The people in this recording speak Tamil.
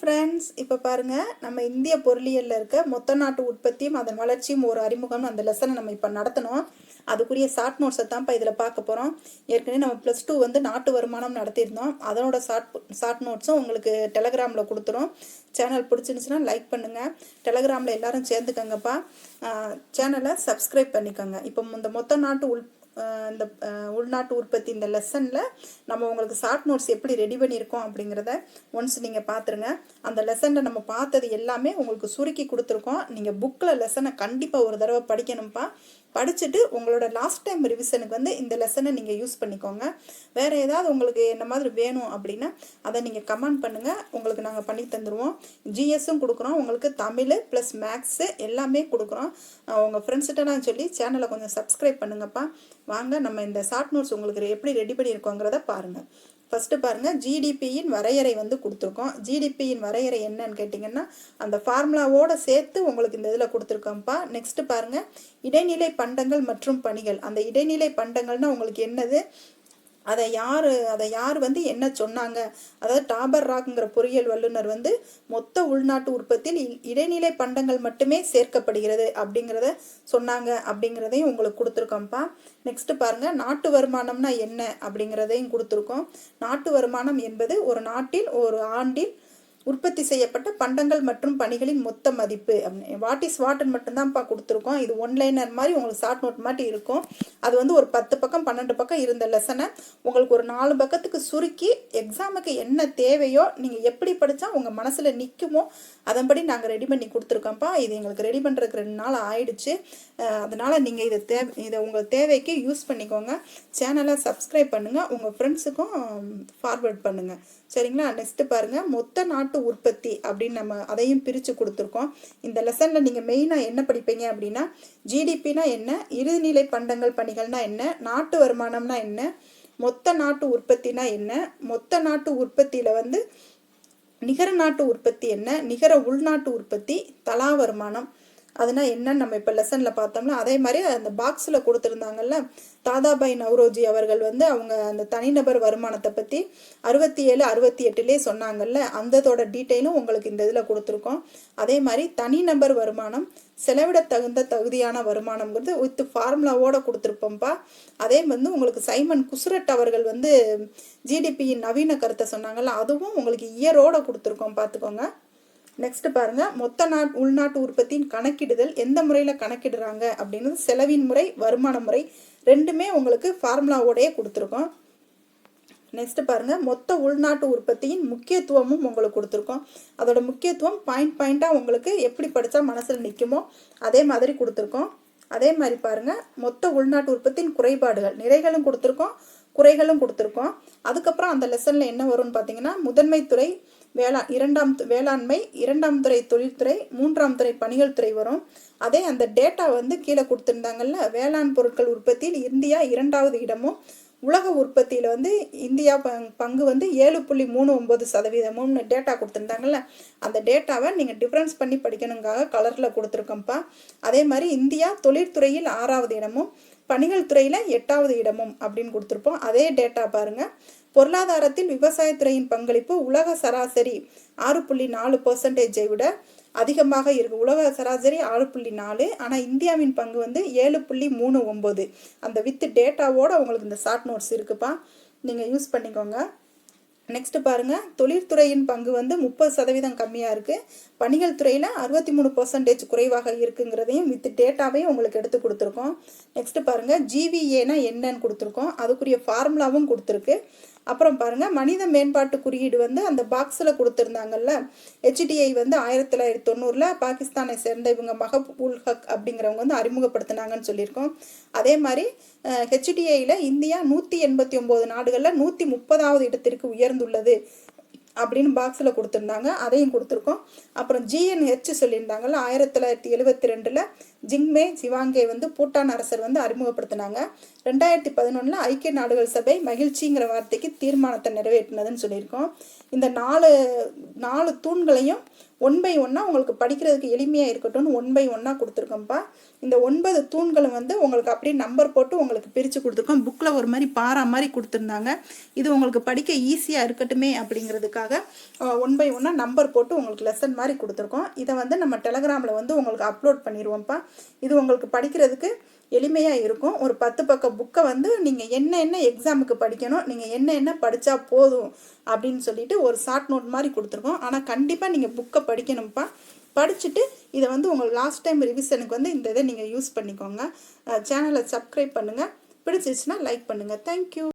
ஃப்ரெண்ட்ஸ் இப்போ பாருங்கள் நம்ம இந்திய பொருளியலில் இருக்க மொத்த நாட்டு உற்பத்தியும் அதன் வளர்ச்சியும் ஒரு அறிமுகம் அந்த லெசனை நம்ம இப்போ நடத்தணும். அதுக்குரிய ஷார்ட் நோட்ஸை தான் இப்போ இதில் பார்க்க போகிறோம் ஏற்கனவே நம்ம ப்ளஸ் டூ வந்து நாட்டு வருமானம் நடத்தியிருந்தோம். அதனோட ஷார்ட் ஷார்ட் நோட்ஸும் உங்களுக்கு டெலகிராமில் கொடுத்துரும். சேனல் பிடிச்சிருந்துச்சுன்னா லைக் பண்ணுங்கள் டெலகிராமில் எல்லாரும் சேர்ந்துக்கங்கப்பா. சேனலை சப்ஸ்கிரைப் பண்ணிக்கோங்க. இப்போ இந்த மொத்த நாட்டு உள் இந்த உள்நாட்டு உற்பத்தி இந்த லெசனில் நம்ம உங்களுக்கு ஷார்ட் நோட்ஸ் எப்படி ரெடி பண்ணியிருக்கோம் அப்படிங்கிறத ஒன்ஸ் நீங்கள் பார்த்துருங்க அந்த லெசனில் நம்ம பார்த்தது எல்லாமே உங்களுக்கு சுருக்கி கொடுத்துருக்கோம். நீங்கள் புக்கில் லெசனை கண்டிப்பாக ஒரு தடவை படிக்கணும்ப்பா படிச்சுட்டு உங்களோட லாஸ்ட் டைம் ரிவிஷனுக்கு வந்து இந்த லெசனை நீங்கள் யூஸ் பண்ணிக்கோங்க. வேறு ஏதாவது உங்களுக்கு என்ன மாதிரி வேணும் அப்படின்னா அதை நீங்கள் கமெண்ட் பண்ணுங்கள் உங்களுக்கு நாங்கள் பண்ணி தந்துடுவோம் ஜிஎஸும் கொடுக்குறோம். உங்களுக்கு தமிழ் ப்ளஸ் மேக்ஸு எல்லாமே கொடுக்குறோம். உங்கள் ஃப்ரெண்ட்ஸ்கிட்டலாம் சொல்லி சேனலை கொஞ்சம் சப்ஸ்கிரைப் பண்ணுங்கப்பா. வாங்க நம்ம இந்த ஷார்ட் நோட்ஸ் உங்களுக்கு எப்படி ரெடி பண்ணியிருக்கோங்கிறத பாருங்கள் ஃபஸ்ட்டு பாருங்கள் ஜிடிபியின் வரையறை வந்து கொடுத்துருக்கோம். ஜிடிபியின் வரையறை என்னன்னு கேட்டிங்கன்னா அந்த ஃபார்முலாவோடு சேர்த்து உங்களுக்கு இந்த இதில் கொடுத்துருக்கோம்ப்பா. நெக்ஸ்ட்டு பாருங்கள் இடைநிலை பண்டங்கள் மற்றும் பணிகள். அந்த இடைநிலை பண்டங்கள்னால் உங்களுக்கு என்னது? அதை யார் அதை யார் வந்து என்ன சொன்னாங்க? அதாவது டாபர் ராக்ங்கிற பொறியியல் வல்லுநர் வந்து மொத்த உள்நாட்டு உற்பத்தியில் இ- இடைநிலை பண்டங்கள் மட்டுமே சேர்க்கப்படுகிறது அப்படிங்கிறத சொன்னாங்க அப்படிங்கிறதையும் உங்களுக்கு கொடுத்துருக்கோம்ப்பா. நெக்ஸ்ட் பாருங்க நாட்டு வருமானம்னா என்ன அப்படிங்கிறதையும் கொடுத்துருக்கோம். நாட்டு வருமானம் என்பது ஒரு நாட்டில் ஒரு ஆண்டில் உற்பத்தி செய்யப்பட்ட பண்டங்கள் மற்றும் பணிகளின் மொத்த மதிப்பு. வாட் இஸ் வாட்னு மட்டும்தான்ப்பா கொடுத்துருக்கோம். இது ஒன்லைனர் மாதிரி உங்களுக்கு ஷார்ட் நோட் மாதிரி இருக்கும். அது வந்து ஒரு பத்து பக்கம் பன்னெண்டு பக்கம் இருந்த லெசனை உங்களுக்கு ஒரு நாலு பக்கத்துக்கு சுருக்கி எக்ஸாமுக்கு என்ன தேவையோ நீங்கள் எப்படி படித்தா உங்கள் மனசில் நிற்குமோ அதன்படி நாங்கள் ரெடி பண்ணி கொடுத்துருக்கோம்ப்பா. இது எங்களுக்கு ரெடி பண்ணுறதுக்கு ரெண்டு நாள் ஆயிடுச்சு. அதனால் நீங்கள் இதை தே இதை உங்கள் தேவைக்கு யூஸ் பண்ணிக்கோங்க. சேனலை சப்ஸ்கிரைப் பண்ணுங்கள் உங்கள் ஃப்ரெண்ட்ஸுக்கும் ஃபார்வர்ட் பண்ணுங்கள் சரிங்களா? நெக்ஸ்ட்டு பாருங்கள் மொத்த நாட்டு உற்பத்தி அப்படின்னு நம்ம அதையும் பிரித்து கொடுத்துருக்கோம். இந்த லெசனில் நீங்கள் மெயினாக என்ன படிப்பீங்க அப்படின்னா ஜிடிபினா என்ன இறுதிநிலை பண்டங்கள் பணிகள்னா என்ன நாட்டு வருமானம்னா என்ன மொத்த நாட்டு உற்பத்தினா என்ன மொத்த நாட்டு உற்பத்தியில் வந்து நிகர நாட்டு உற்பத்தி என்ன நிகர உள்நாட்டு உற்பத்தி தலா வருமானம் அதுனா என்னன்னு நம்ம இப்போ லெசனில் பார்த்தோம்னா அதே மாதிரி அந்த பாக்ஸில் கொடுத்துருந்தாங்கல்ல தாதாபாய் நவ்ரோஜி அவர்கள் வந்து அவங்க அந்த தனிநபர் வருமானத்தை பற்றி அறுபத்தி ஏழு அறுபத்தி எட்டுலேயே சொன்னாங்கல்ல அந்ததோட டீட்டெயிலும் உங்களுக்கு இந்த இதில் கொடுத்துருக்கோம். அதே மாதிரி தனிநபர் வருமானம் செலவிட தகுந்த தகுதியான வருமானம்ங்கிறது வித் ஃபார்முலாவோட கொடுத்துருப்போம்ப்பா அதே வந்து உங்களுக்கு சைமன் குசுரட் அவர்கள் வந்து ஜிடிபியின் நவீன கருத்தை சொன்னாங்கல்ல அதுவும் உங்களுக்கு இயரோட கொடுத்துருக்கோம் பார்த்துக்கோங்க. நெக்ஸ்ட் பாருங்க. மொத்த நாட் உள்நாட்டு உற்பத்தியின் கணக்கிடுதல் எந்த முறையில் கணக்கிடுறாங்க? அப்படின்னு செலவின் முறை வருமான முறை ரெண்டுமே உங்களுக்கு ஃபார்முலாவோடயே கொடுத்துருக்கோம். நெக்ஸ்ட் பாருங்க. மொத்த உள்நாட்டு உற்பத்தியின் முக்கியத்துவமும் உங்களுக்கு கொடுத்துருக்கோம். அதோட முக்கியத்துவம் பாயிண்ட் பாயிண்ட்டாக உங்களுக்கு எப்படி படித்தா மனசில் நிற்குமோ அதே மாதிரி கொடுத்துருக்கோம். அதே மாதிரி பாருங்க. மொத்த உள்நாட்டு உற்பத்தியின் குறைபாடுகள் நிறைகளும் கொடுத்துருக்கோம். குறைகளும் கொடுத்துருக்கோம். அதுக்கப்புறம் அந்த லெசனில் என்ன வரும்னு பார்த்தீங்கன்னா முதன்மை துறை வேளா இரண்டாம் வேளாண்மை இரண்டாம் துறை தொழில்துறை மூன்றாம் துறை பணிகள் துறை வரும். அதே அந்த டேட்டா வந்து கீழே கொடுத்துருந்தாங்கல்ல வேளாண் பொருட்கள் உற்பத்தியில் இந்தியா இரண்டாவது இடமும் உலக உற்பத்தியில் வந்து இந்தியா பங்- பங்கு வந்து ஏழு புள்ளி மூணு ஒம்பது சதவீதமும்னு டேட்டா கொடுத்துருந்தாங்கல்ல அந்த டேட்டாவை நீங்கள் டிஃப்ரென்ஸ் பண்ணி படிக்கணுங்காக கலரில் கொடுத்துருக்கோம்ப்பா. அதே மாதிரி இந்தியா தொழிற்துறையில் ஆறாவது இடமும் பணிகள் துறையில் எட்டாவது இடமும் அப்படின்னு கொடுத்துருப்போம். அதே டேட்டா பாருங்கள் பொருளாதாரத்தில் விவசாயத்துறையின் பங்களிப்பு உலக சராசரி ஆறு புள்ளி நாலு பர்சன்டேஜை விட அதிகமாக இருக்கு. உலக சராசரி ஆறு புள்ளி நாலு ஆனால் இந்தியாவின் பங்கு வந்து ஏழு புள்ளி மூணு ஒம்பது அந்த வித் டேட்டாவோட உங்களுக்கு இந்த ஷார்ட் நோட்ஸ் இருக்குப்பா. நீங்கள் யூஸ் பண்ணிக்கோங்க. நெக்ஸ்ட் பாருங்க. தொழிற்துறையின் பங்கு வந்து முப்பது சதவீதம் கம்மியாக இருக்குது பணிகள் துறையில் அறுபத்தி மூணு பர்சன்டேஜ் குறைவாக இருக்குங்கிறதையும் வித் டேட்டாவையும் உங்களுக்கு எடுத்து கொடுத்துருக்கோம். நெக்ஸ்ட் பாருங்க. ஜிவிஏனா என்னன்னு கொடுத்துருக்கோம். அதுக்குரிய ஃபார்முலாவும் கொடுத்துருக்கு. அப்புறம் பாருங்க மனித மேம்பாட்டு குறியீடு வந்து அந்த பாக்ஸில் கொடுத்துருந்தாங்கல்ல ஹெச்டிஐ வந்து ஆயிரத்தி தொள்ளாயிரத்தி தொண்ணூறில் பாகிஸ்தானை சேர்ந்த இவங்க மஹப் உல் ஹக் அப்படிங்கிறவங்க வந்து அறிமுகப்படுத்தினாங்கன்னு சொல்லியிருக்கோம். அதே மாதிரி ஹெச்டிஐயில் இந்தியா நூற்றி எண்பத்தி ஒம்பது நாடுகளில் நூற்றி முப்பதாவது இடத்திற்கு உயர்ந்துள்ளது. அப்படின்னு பாக்ஸில் கொடுத்துருந்தாங்க. அதையும் கொடுத்துருக்கோம். அப்புறம் ஜிஎன்ஹெச் சொல்லியிருந்தாங்கல்ல ஆயிரத்தி தொள்ளாயிரத்தி எழுபத்தி ரெண்டில் ஜிங்மே சிவாங்கே வந்து பூட்டான் அரசர் வந்து அறிமுகப்படுத்தினாங்க. ரெண்டாயிரத்தி பதினொன்றில் ஐக்கிய நாடுகள் சபை மகிழ்ச்சிங்கிற வார்த்தைக்கு தீர்மானத்தை நிறைவேற்றினதுன்னு சொல்லியிருக்கோம். இந்த நாலு நாலு தூண்களையும் ஒன் பை ஒன்னாக உங்களுக்கு படிக்கிறதுக்கு எளிமையாக இருக்கட்டும்னு ஒன் பை ஒன்னாக கொடுத்துருக்கோம்ப்பா. இந்த ஒன்பது தூண்களும் வந்து உங்களுக்கு அப்படியே நம்பர் போட்டு உங்களுக்கு பிரித்து கொடுத்துருக்கோம். புக்கில் ஒரு மாதிரி பாரா மாதிரி கொடுத்துருந்தாங்க. இது உங்களுக்கு படிக்க ஈஸியாக இருக்கட்டுமே அப்படிங்கிறதுக்காக ஒன் பை ஒன்னாக நம்பர் போட்டு உங்களுக்கு லெசன் மாதிரி கொடுத்துருக்கோம். இதை வந்து நம்ம டெலகிராமில் வந்து உங்களுக்கு அப்லோட் பண்ணிடுவோம்ப்பா இது உங்களுக்கு படிக்கிறதுக்கு எளிமையாக இருக்கும். ஒரு பத்து பக்க புக்கை வந்து நீங்கள் என்ன என்ன எக்ஸாமுக்கு படிக்கணும் நீங்கள் என்ன என்ன படித்தா போதும் அப்படின்னு சொல்லிட்டு ஒரு ஷார்ட் நோட் மாதிரி கொடுத்துருக்கோம். ஆனால் கண்டிப்பாக நீங்கள் புக்கை படிக்கணும்ப்பா. படிச்சுட்டு இதை வந்து உங்களுக்கு லாஸ்ட் டைம் ரிவிஷனுக்கு வந்து இந்த இதை நீங்கள் யூஸ் பண்ணிக்கோங்க. சேனலை சப்ஸ்கிரைப் பண்ணுங்கள் பிடிச்சிருச்சுன்னா லைக் பண்ணுங்கள் தேங்க்யூ